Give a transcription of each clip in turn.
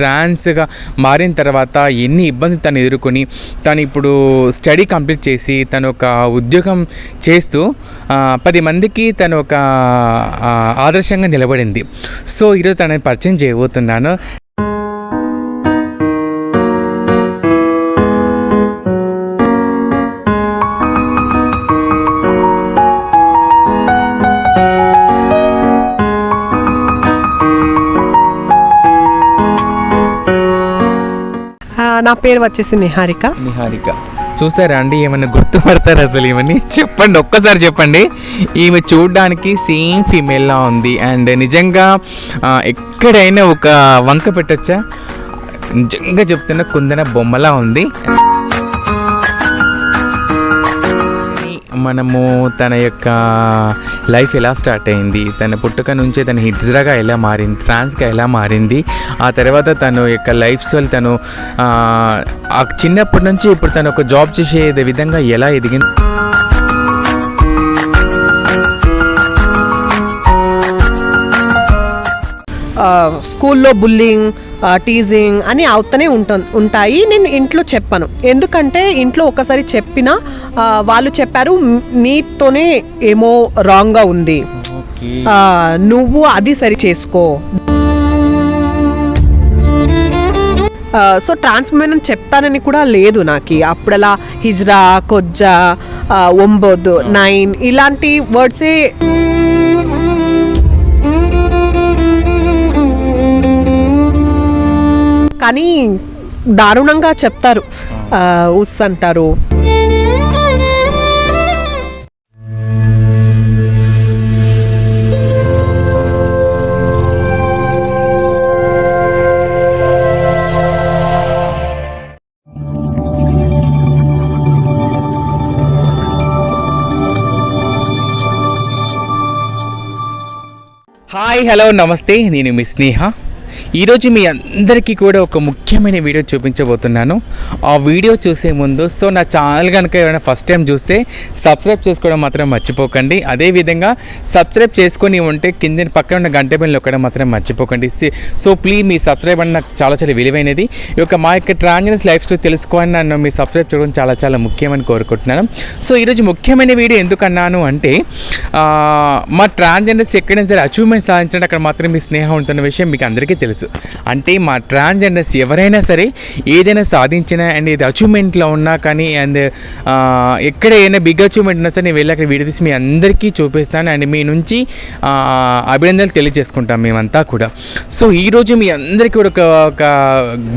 ట్రాన్స్గా మారిన తర్వాత ఎన్ని ఇబ్బందులు తను ఎదుర్కొని తను ఇప్పుడు స్టడీ కంప్లీట్ చేసి తను ఒక ఉద్యోగం చేస్తూ పది మందికి తను ఒక ఆదర్శంగా నిలబడింది. సో ఈరోజు తనని పరిచయం చేయబోతున్నాను. నా పేరు వచ్చేసి నిహారిక. నిహారిక. చూసారా అండి ఏమైనా గుర్తుపడతారు అసలు ఇవన్నీ చెప్పండి ఒక్కసారి చెప్పండి. ఈమె చూడడానికి సేమ్ ఫీమేల్లా ఉంది. అండ్ నిజంగా ఎక్కడైనా ఒక వంక పెట్టొచ్చా? నిజంగా చెప్తున్న కుందన బొమ్మలా ఉంది. మనము తన యొక్క లైఫ్ ఎలా స్టార్ట్ అయింది తన పుట్టుక నుంచే తన హిజ్రాగా ఎలా మారింది ట్రాన్స్గా ఎలా మారింది ఆ తర్వాత తను యొక్క లైఫ్ స్టైల్ తను ఆ, చిన్నప్పటి నుంచి ఇప్పుడు తను ఒక జాబ్ చేసే విధంగా ఎలా ఎదిగింది? స్కూల్లో బుల్లింగ్ టీజింగ్ అని అవుతూనే ఉంట ఉంటాయి. నేను ఇంట్లో చెప్పాను. ఎందుకంటే ఇంట్లో ఒకసారి చెప్పినా వాళ్ళు చెప్పారు "మ్, నీతోనే ఏమో రాంగ్గా ఉంది. నువ్వు అది సరి చేసుకో. సో ట్రాన్స్ఫర్మేషన్ చెప్తానని కూడా లేదు నాకు. అప్పుడలా హిజ్రా కొజ్జా ఒంబొద్ నైన్ ఇలాంటి వర్డ్సే కానీ దారుణంగా చెప్తారు. ఉస్ అంటారు. హాయ్ హలో నమస్తే. నేను మీ స్నేహ. ఈరోజు మీ అందరికీ కూడా ఒక ముఖ్యమైన వీడియో చూపించబోతున్నాను. ఆ వీడియో చూసే ముందు సో నా ఛానల్ కనుక ఎవరైనా ఫస్ట్ టైం చూస్తే సబ్స్క్రైబ్ చేసుకోవడం మాత్రం మర్చిపోకండి. అదేవిధంగా సబ్స్క్రైబ్ చేసుకొని ఉంటే కింద పక్కన ఉన్న గంట బిల్లు ఒక్కడం మాత్రం మర్చిపోకండి. సో ప్లీజ్ మీ సబ్స్క్రైబ్ అన్న నాకు చాలా చాలా విలువైనది. ఈ యొక్క మా యొక్క ట్రాన్జెన్స్ లైఫ్ స్టైల్ తెలుసుకోవాలని నన్ను మీ సబ్స్క్రైబ్ చేయడం చాలా చాలా ముఖ్యమని కోరుకుంటున్నాను. సో ఈరోజు ముఖ్యమైన వీడియో ఎందుకన్నాను అంటే మా ట్రాన్జెండర్స్ ఎక్కడైనా సరే అచీవ్మెంట్ సాధించడం అక్కడ మాత్రం మీ స్నేహం ఉంటున్న విషయం మీకు అందరికీ తెలుసు. అంటే మా ట్రాన్స్జెండర్స్ ఎవరైనా సరే ఏదైనా సాధించినా అండ్ ఇది అచీవ్మెంట్లో ఉన్నా కానీ అండ్ ఎక్కడ ఏదైనా బిగ్ అచీవ్మెంట్ ఉన్నా సరే నేను వెళ్ళి అక్కడ వీడియో తీసి మీ అందరికీ చూపిస్తాను అండ్ మీ నుంచి అభినందనలు తెలియజేసుకుంటాం మేమంతా కూడా. సో ఈరోజు మీ అందరికీ కూడా ఒక ఒక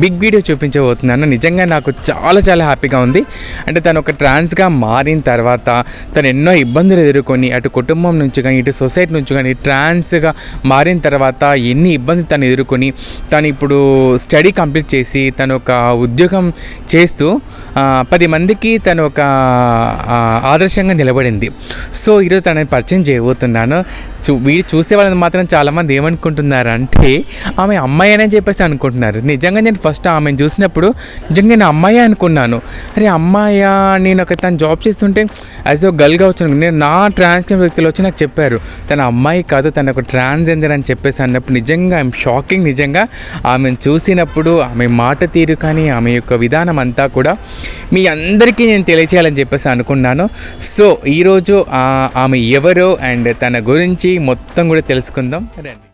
బిగ్ వీడియో చూపించబోతున్నాను. నిజంగా నాకు చాలా చాలా హ్యాపీగా ఉంది. అంటే తను ఒక ట్రాన్స్గా మారిన తర్వాత తను ఎన్నో ఇబ్బందులు ఎదుర్కొని అటు కుటుంబం నుంచి కానీ ఇటు సొసైటీ నుంచి కానీ ట్రాన్స్గా మారిన తర్వాత ఎన్ని ఇబ్బందులు తను ఎదుర్కొని తను ఇప్పుడు స్టడీ కంప్లీట్ చేసి తను ఒక ఉద్యోగం చేస్తూ పది మందికి తను ఒక ఆదర్శంగా నిలబడింది. సో ఈరోజు తనని పరిచయం చేయబోతున్నాను. చూ వీడు చూసే వాళ్ళని మాత్రం చాలామంది ఏమనుకుంటున్నారు అంటే ఆమె అమ్మాయి అని చెప్పేసి అనుకుంటున్నారు. నిజంగా నేను ఫస్ట్ ఆమెను చూసినప్పుడు నిజంగా నేను అమ్మాయి అనుకున్నాను. అరే అమ్మాయా? నేను ఒక తను జాబ్ చేస్తుంటే యాజ్ ఓ గర్ల్గా వచ్చాను. నేను నా ట్రాన్స్జెండర్ వ్యక్తులు వచ్చి నాకు చెప్పారు తన అమ్మాయి కాదు తన ఒక ట్రాన్స్జెండర్ అని చెప్పేసి అన్నప్పుడు నిజంగా ఐఎమ్ షాకింగ్ నిజంగా ఆమెను చూసినప్పుడు ఆమె మాట తీరు కానీ ఆమె యొక్క విధానం అంతా కూడా మీ అందరికీ నేను తెలియచేయాలని చెప్పేసి అనుకున్నాను. సో ఈరోజు ఆమె ఎవరో అండ్ తన గురించి మొత్తం కూడా తెలుసుకుందాం. రండి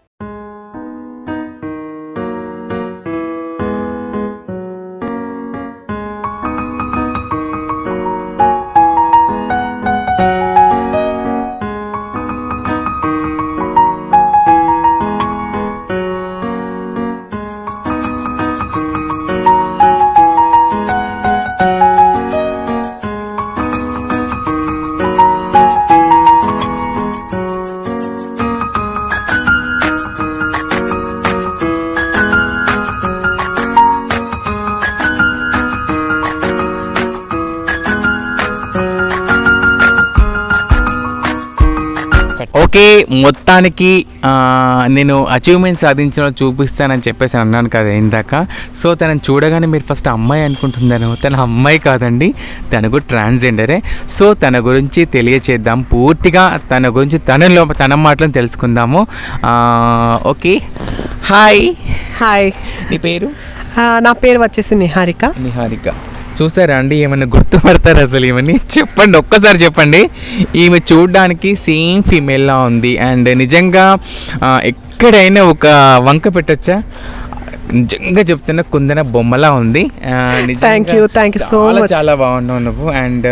ఓకే మొత్తానికి నేను అచీవ్మెంట్ సాధించిన చూపిస్తానని చెప్పేసి అన్నాను కదా ఇందాక. సో తనని చూడగానే మీరు ఫస్ట్ అమ్మాయి అనుకుంటున్నారు తన అమ్మాయి కాదండి తను కూడా ట్రాన్స్జెండరే. సో తన గురించి తెలియచేద్దాం. పూర్తిగా తన గురించి తనలో తన మాటలను తెలుసుకుందాము. Okay hi. హాయ్. నీ పేరు? నా పేరు వచ్చేసి నిహారిక. నిహారిక. చూసారా అండి? ఏమైనా గుర్తుపడతారు అసలు ఈమెని? చెప్పండి ఒక్కసారి చెప్పండి. ఈమె చూడడానికి సేమ్ ఫీమేల్లా ఉంది. అండ్ నిజంగా ఎక్కడైనా ఒక వంక పెట్టొచ్చా? నిజంగా చెప్తున్నా కుందన బొమ్మలా ఉంది. you, thank you so చాలా much. చాలా బాగున్నావు నువ్వు. అండ్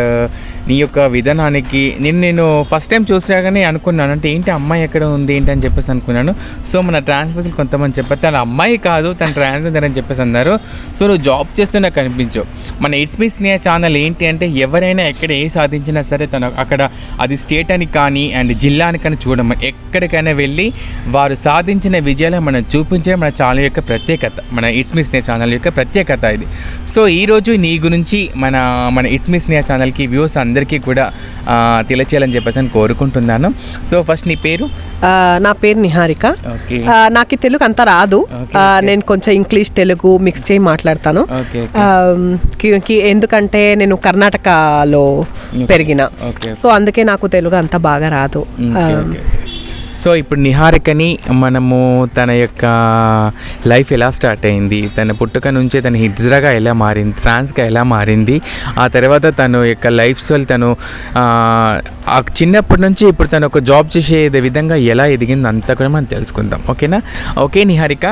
నీ యొక్క విధానానికి నేను నేను ఫస్ట్ టైం చూసాగానే అనుకున్నాను. అంటే ఏంటి అమ్మాయి ఎక్కడ ఉంది ఏంటి అని చెప్పేసి అనుకున్నాను. సో మన ట్రాన్స్ఫర్స్లు కొంతమంది చెప్పారు తన అమ్మాయి కాదు తన ట్రాన్స్ఫర్ అని చెప్పేసి అన్నారు. సో నువ్వు జాబ్ చేస్తూ నాకు అనిపించవు మన ఇట్స్ మీ స్నేహ ఛానల్ ఏంటి అంటే ఎవరైనా ఎక్కడ ఏ సాధించినా సరే తన అక్కడ అది స్టేట్ అని కానీ అండ్ జిల్లా అని కానీ చూడడం ఎక్కడికైనా వెళ్ళి వారు సాధించిన విజయాలను మనం చూపించడం మన ఛానల్ యొక్క ప్రత్యేకత మన ఇట్స్ మీ స్నేహ ఛానల్ యొక్క ప్రత్యేకత ఇది. సో ఈరోజు నీ గురించి మన మన ఇట్స్ మీ స్నేహ ఛానల్కి వ్యూస్ అందరికీ కూడా తెలియచేయాలని చెప్పేసి అని కోరుకుంటున్నాను. సో ఫస్ట్ నీ పేరు? నా పేరు నిహారిక. నాకు తెలుగు అంత రాదు. నేను కొంచెం ఇంగ్లీష్ తెలుగు మిక్స్ చేయి మాట్లాడతాను. ఎందుకంటే నేను కర్ణాటకలో పెరిగిన. సో అందుకే నాకు తెలుగు అంత బాగా రాదు. సో ఇప్పుడు నిహారికని మనము తన యొక్క లైఫ్ ఎలా స్టార్ట్ అయింది తన పుట్టుక నుంచే తన హిజ్రాగా ఎలా మారింది ట్రాన్స్గా ఎలా మారింది ఆ తర్వాత తను యొక్క లైఫ్ స్టైల్ తను ఆ, చిన్నప్పటి నుంచి ఇప్పుడు తను ఒక జాబ్ చేసే విధంగా ఎలా ఎదిగింది అంతా కూడా మనం తెలుసుకుందాం. ఓకేనా? ఓకే నిహారిక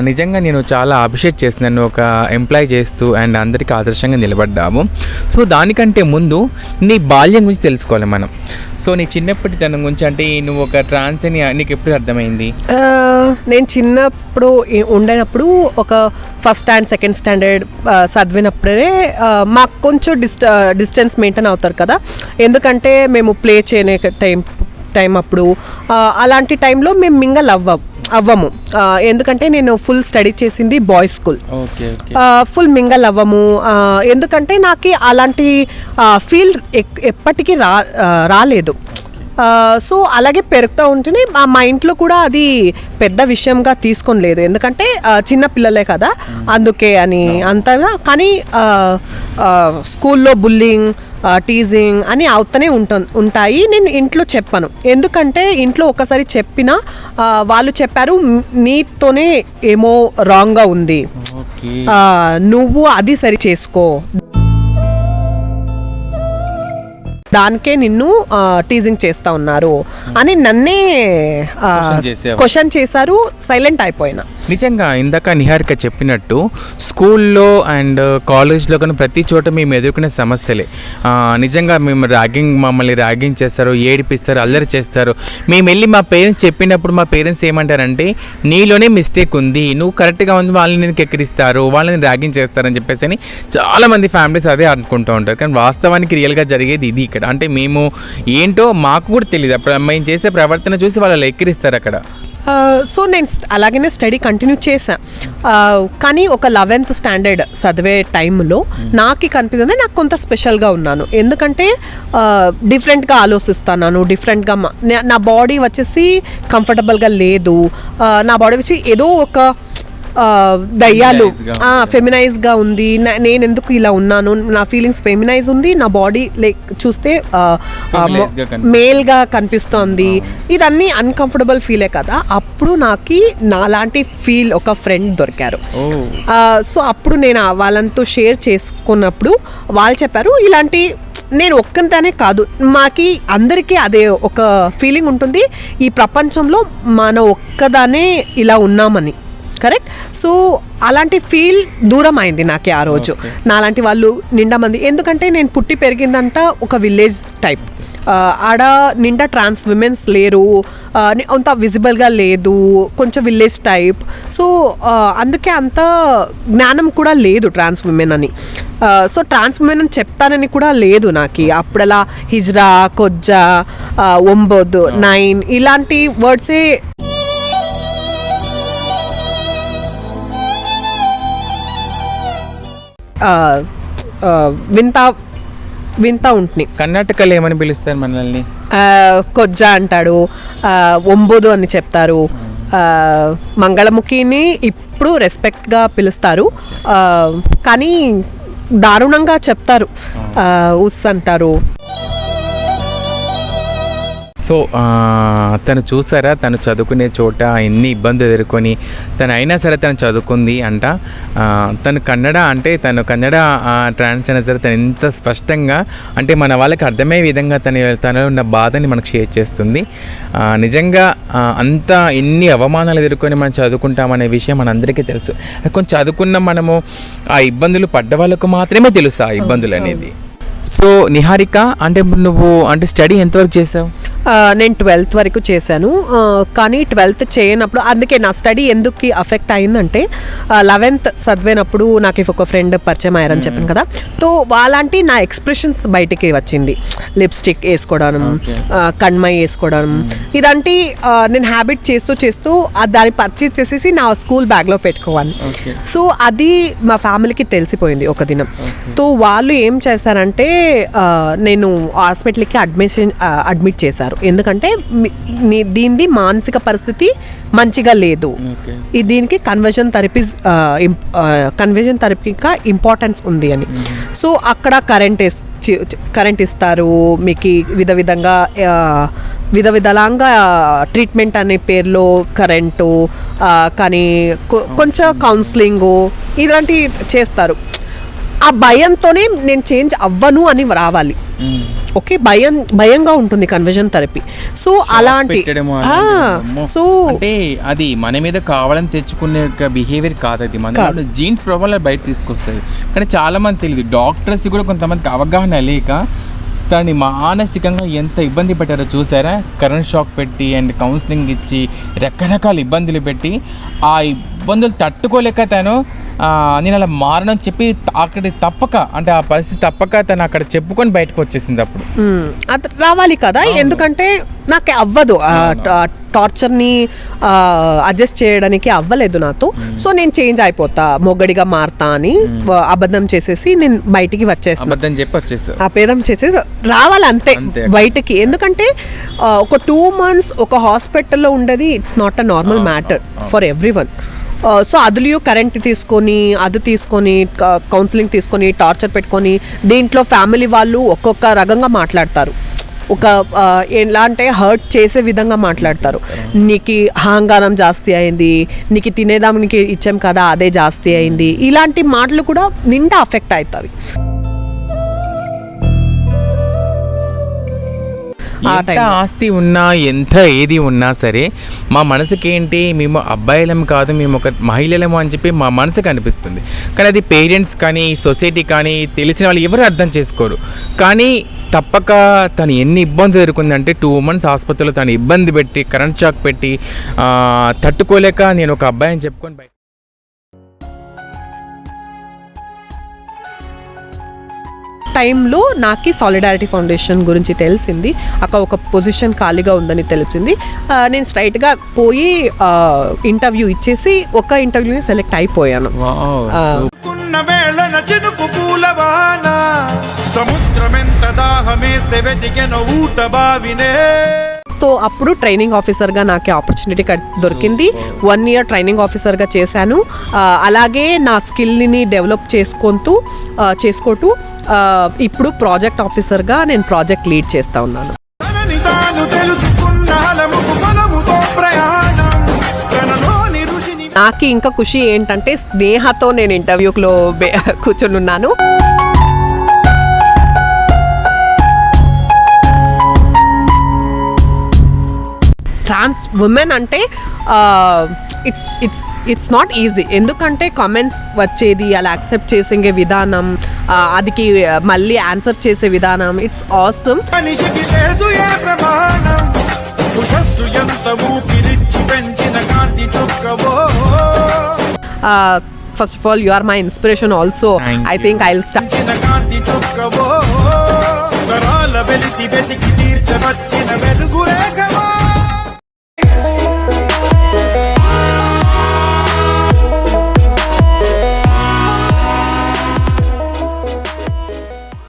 నిజంగా నేను చాలా అప్రిషియేట్ చేస్తున్నాను ఒక ఎంప్లాయ్ చేస్తూ అండ్ అందరికీ ఆదర్శంగా నిలబడ్డాము. సో దానికంటే ముందు నీ బాల్యం గురించి తెలుసుకోవాలి మనం. సో నీ చిన్నప్పటి తన గురించి అంటే నువ్వు ఒక ట్రాన్స్ అని నీకు ఎప్పుడు అర్థమైంది? నేను చిన్నప్పుడు ఉండేటప్పుడు ఒక ఫస్ట్ స్టాండ్ సెకండ్ స్టాండర్డ్ చదివినప్పుడే మాకు కొంచెం డిస్ట్ డిస్టెన్స్ మెయింటైన్ అవుతారు కదా. ఎందుకంటే మేము ప్లే చేయనే టైం టైం అప్పుడు అలాంటి టైంలో మేము మింగల్ అవ్వ అవ్వము. ఎందుకంటే నేను ఫుల్ స్టడీ చేసింది బాయ్స్ స్కూల్ ఫుల్ మింగల్ అవ్వము. ఎందుకంటే నాకు అలాంటి ఫీల్ ఎప్పటికీ రా రాలేదు. సో అలాగే పెరుగుతూ ఉంటేనే మా- ఇంట్లో కూడా అది పెద్ద విషయంగా తీసుకొని లేదు. ఎందుకంటే చిన్న పిల్లలే కదా. అందుకే అని అంతగా కానీ స్కూల్లో బుల్లింగ్ టీజింగ్ అని అవుతూనే ఉంట ఉంటాయి. నేను ఇంట్లో చెప్పను. ఎందుకంటే ఇంట్లో ఒకసారి చెప్పినా వాళ్ళు చెప్పారు "మ్, నీతోనే ఏమో రాంగ్గా ఉంది. నువ్వు అది సరి చేసుకో. దానికే నిన్ను టీజింగ్ చేస్తా ఉన్నారు అని నన్నే. క్వశ్చన్ చేశారు సైలెంట్ అయిపోయినా. నిజంగా ఇందాక నిహారిక చెప్పినట్టు స్కూల్లో అండ్ కాలేజ్లో కానీ ప్రతి చోట మేము ఎదుర్కొనే సమస్యలే. నిజంగా మేము ర్యాగింగ్ మమ్మల్ని ర్యాగింగ్ చేస్తారు ఏడిపిస్తారు అల్లరి చేస్తారు. మేము వెళ్ళి మా పేరెంట్స్ చెప్పినప్పుడు మా పేరెంట్స్ ఏమంటారంటే నీలోనే మిస్టేక్ ఉంది. నువ్వు కరెక్ట్గా ఉంది వాళ్ళని నేను ఎక్కిరిస్తారు? వాళ్ళని ర్యాగింగ్ చేస్తారని చెప్పేసి అని చాలామంది ఫ్యామిలీస్ అదే అనుకుంటూ ఉంటారు. కానీ వాస్తవానికి రియల్గా జరిగేది ఇది ఇక్కడ. అంటే మేము ఏంటో మాకు కూడా తెలియదు అప్పుడు మేము చేసే ప్రవర్తన చూసి వాళ్ళు ఎక్కిరిస్తారు అక్కడ. సో నేను అలాగనే స్టడీ కంటిన్యూ చేశా. ఆ, కానీ ఒక లెవెన్త్ స్టాండర్డ్ చదివే టైంలో నాకు కనిపిస్తుంది. నాకు కొంత స్పెషల్గా ఉన్నాను. ఎందుకంటే డిఫరెంట్గా ఆలోచిస్తున్నాను డిఫరెంట్గా నా- బాడీ వచ్చేసి కంఫర్టబుల్గా లేదు. నా బాడీ వచ్చి ఏదో ఒక దయ్యాలు. Feminized గా ఫెమినైజ్గా ఉంది. నేను ఎందుకు ఇలా ఉన్నాను? నా ఫీలింగ్స్ ఫెమినైజ్ ఉంది. నా బాడీ లైక్ చూస్తే Feminized గా కనిపి- మేల్గా కనిపిస్తోంది ఇదన్నీ అన్కంఫర్టబుల్ ఫీలే కదా. అప్పుడు నాకు నాలాంటి ఫీల్ ఒక ఫ్రెండ్ దొరికారు. సో అప్పుడు నేను వాళ్ళతో షేర్ చేసుకున్నప్పుడు వాళ్ళు చెప్పారు ఇలాంటి నేను ఒక్కంతానే కాదు. మాకి అందరికీ అదే ఒక ఫీలింగ్ ఉంటుంది. ఈ ప్రపంచంలో మనం ఒక్కదానే ఇలా ఉన్నామని. కరెక్ట్ సో అలాంటి ఫీల్ దూరం అయింది నాకు ఆ రోజు. నాలాంటి వాళ్ళు నిండా మంది. ఎందుకంటే నేను పుట్టి పెరిగిందంతా ఒక విలేజ్ టైప్ ఆడ నిండా ట్రాన్స్ విమెన్స్ లేరు. అంత విజిబుల్గా లేదు. కొంచెం విలేజ్ టైప్ సో అందుకే అంత జ్ఞానం కూడా లేదు ట్రాన్స్ విమెన్ అని. సో ట్రాన్స్ విమెన్ అని చెప్తానని కూడా లేదు నాకు. అప్పుడలా హిజ్రా కొజ్జా ఒంబొద్ నైన్ ఇలాంటి వర్డ్సే వింటా వింటా ఉంటున్నాయి కర్ణాటకలో ఏమని పిలుస్తారు మనల్ని? కొజ్జ అంటాడు ఒంబోదు అని చెప్తారు. మంగళముఖిని ఇప్పుడు రెస్పెక్ట్గా పిలుస్తారు. కానీ దారుణంగా చెప్తారు. ఉస్ అంటారు. సో తను చూసారా? తను చదువుకునే చోట ఎన్ని ఇబ్బందులు ఎదుర్కొని తను అయినా సరే తను చదువుకుంది అంట. తను కన్నడ అంటే తను కన్నడ ట్రాన్స్ అయినా సరే తను ఎంత స్పష్టంగా అంటే మన వాళ్ళకి అర్థమయ్యే విధంగా తన తనలో ఉన్న బాధని మనకు షేర్ చేస్తుంది. నిజంగా అంత ఎన్ని అవమానాలు ఎదుర్కొని మనం చదువుకుంటామనే విషయం మనందరికీ తెలుసు. కొంచెం చదువుకున్న మనము ఆ ఇబ్బందులు పడ్డ వాళ్ళకు మాత్రమే తెలుసు ఆ ఇబ్బందులు అనేది. సో నిహారిక అంటే నువ్వు అంటే స్టడీ ఎంతవరకు చేసావు? నేను ట్వెల్త్ వరకు చేశాను. కానీ ట్వెల్త్ చేయనప్పుడు అందుకే నా స్టడీ ఎందుకు అఫెక్ట్ అయిందంటే లెవెన్త్ చదివినప్పుడు నాకు ఒక ఫ్రెండ్ పరిచయం అయ్యారని చెప్పాను కదా. సో వాళ్ళంటి నా ఎక్స్ప్రెషన్స్ బయటికి వచ్చింది. లిప్స్టిక్ వేసుకోవడం ఆ, కண்మై వేసుకోవడం. ఇదంటి నేను హ్యాబిట్ చేస్తూ చేస్తూ దాన్ని పర్చేస్ చేసేసి నా స్కూల్ బ్యాగ్లో పెట్టుకోవాలి. సో అది మా ఫ్యామిలీకి తెలిసిపోయింది ఒక దినం. సో వాళ్ళు ఏం చేశారంటే నేను హాస్పిటల్కి అడ్మిషన్ అడ్మిట్ చేశారు. ఎందుకంటే దీనిది మానసిక పరిస్థితి మంచిగా లేదు. ఈ దీనికి కన్వర్జన్ థెరపీ కన్వర్జన్ థెరపీగా ఇంపార్టెన్స్ ఉంది అని. సో అక్కడ కరెంట్ కరెంట్ ఇస్తారు. మీకు విధ విధంగా విధ విధాలంగా ట్రీట్మెంట్ అనే పేరులో కరెంటు కానీ కొంచెం కౌన్సిలింగు ఇలాంటివి చేస్తారు. ఆ భయంతోనే నేను చేంజ్ అవ్వను అని రావాలి. ఓకే భయం భయంగా ఉంటుంది కన్వర్జన్ థెరపీ. సో అలాంటి. సో అంటే అది మన మీద కావాలని తెచ్చుకునే బిహేవియర్ కాదు అది. మన జీన్స్ ప్రాబ్లం బయట తీసుకొస్తాయి. కానీ చాలా మంది తెలియదు. డాక్టర్స్ కూడా కొంతమందికి అవగాహన లేక తనని మానసికంగా ఎంత ఇబ్బంది పెట్టారో చూసారా? కరెంట్ షాక్ పెట్టి అండ్ కౌన్సిలింగ్ ఇచ్చి రకరకాల ఇబ్బందులు పెట్టి ఆ ఇబ్బందులు తట్టుకోలేక తను నేను అలా మారనని చెప్పి అక్కడ తప్పక అంటే ఆ పరిస్థితి తప్పక తను అక్కడ చెప్పుకొని బయటకు వచ్చేసింది అప్పుడు. రావాలి కదా? ఎందుకంటే నాకు అవ్వదు. టార్చర్ని అడ్జస్ట్ చేయడానికి అవ్వలేదు నాతో. సో నేను చేంజ్ అయిపోతా. మొగ్గడిగా మారుతా అని అబద్ధం చేసేసి నేను బయటికి వచ్చేస్తాను అబద్ధం చేసేసి రావాలి అంతే అంతే. బయటికి. ఎందుకంటే ఒక టూ మంత్స్ ఒక హాస్పిటల్లో ఉండేది it's not a normal matter for everyone so అదులియో current తీసుకొని అది తీసుకొని కౌన్సిలింగ్ తీసుకొని టార్చర్ పెట్టుకొని దీంట్లో ఫ్యామిలీ వాళ్ళు ఒక్కొక్క రకంగా మాట్లాడతారు. ఒక ఎలా అంటే హర్ట్ చేసే విధంగా మాట్లాడతారు. నీకు అహంకారం జాస్తి అయింది నీకు తినేదానికి ఇచ్చాం కదా అదే జాస్తి అయింది. ఇలాంటి మాటలు కూడా నిండా అఫెక్ట్ అవుతాయి. ఎంత. ఆస్తి ఉన్నా ఎంత ఏది ఉన్నా సరే మా మనసుకి ఏంటి మేము అబ్బాయిలం కాదు మేము ఒక మహిళలము అని చెప్పి మా మనసుకు అనిపిస్తుంది కానీ అది పేరెంట్స్ కానీ సొసైటీ కానీ తెలిసిన వాళ్ళు ఎవరు అర్థం చేసుకోరు కానీ తప్పక తను ఎన్ని ఇబ్బందులు ఎదుర్కొందంటే టూ మంత్స్ ఆసుపత్రిలో తను ఇబ్బంది పెట్టి కరెంట్ షాక్ పెట్టి తట్టుకోలేక నేను ఒక అబ్బాయి అని చెప్పుకొని టైంలో నాకు సాలిడారిటీ ఫౌండేషన్ గురించి తెలిసింది. అక్కడ ఒక పొజిషన్ ఖాళీగా ఉందని తెలిసింది. నేను స్ట్రైట్గా పోయి ఇంటర్వ్యూ ఇచ్చేసి ఒక ఇంటర్వ్యూని సెలెక్ట్ అయిపోయాను. సముద్రమెంత దాహమేస్తే వెతికెన ఊట బావినే. సో అప్పుడు ట్రైనింగ్ ఆఫీసర్గా నాకు ఆపర్చునిటీ దొరికింది. వన్ ఇయర్ ట్రైనింగ్ ఆఫీసర్గా చేశాను. అలాగే నా స్కిల్ని డెవలప్ చేసుకుంటూ చేసుకుంటూ ఇప్పుడు ప్రాజెక్ట్ ఆఫీసర్గా నేను ప్రాజెక్ట్ లీడ్ చేస్తూ ఉన్నాను. నాకు ఇంకా ఖుషి ఏంటంటే స్నేహతో నేను ఇంటర్వ్యూలో కూర్చొని ఉన్నాను ట్రాన్స్ ఉమెన్ అంటే it's it's it's not easy ఎందుకంటే కామెంట్స్ వచ్చేది అలా యాక్సెప్ట్ చేసే విధానం అదికి మళ్ళీ ఆన్సర్ చేసే విధానం it's awesome first of all you are my inspiration also I you. Think I will start వెతికి తీర్చవచ్చిన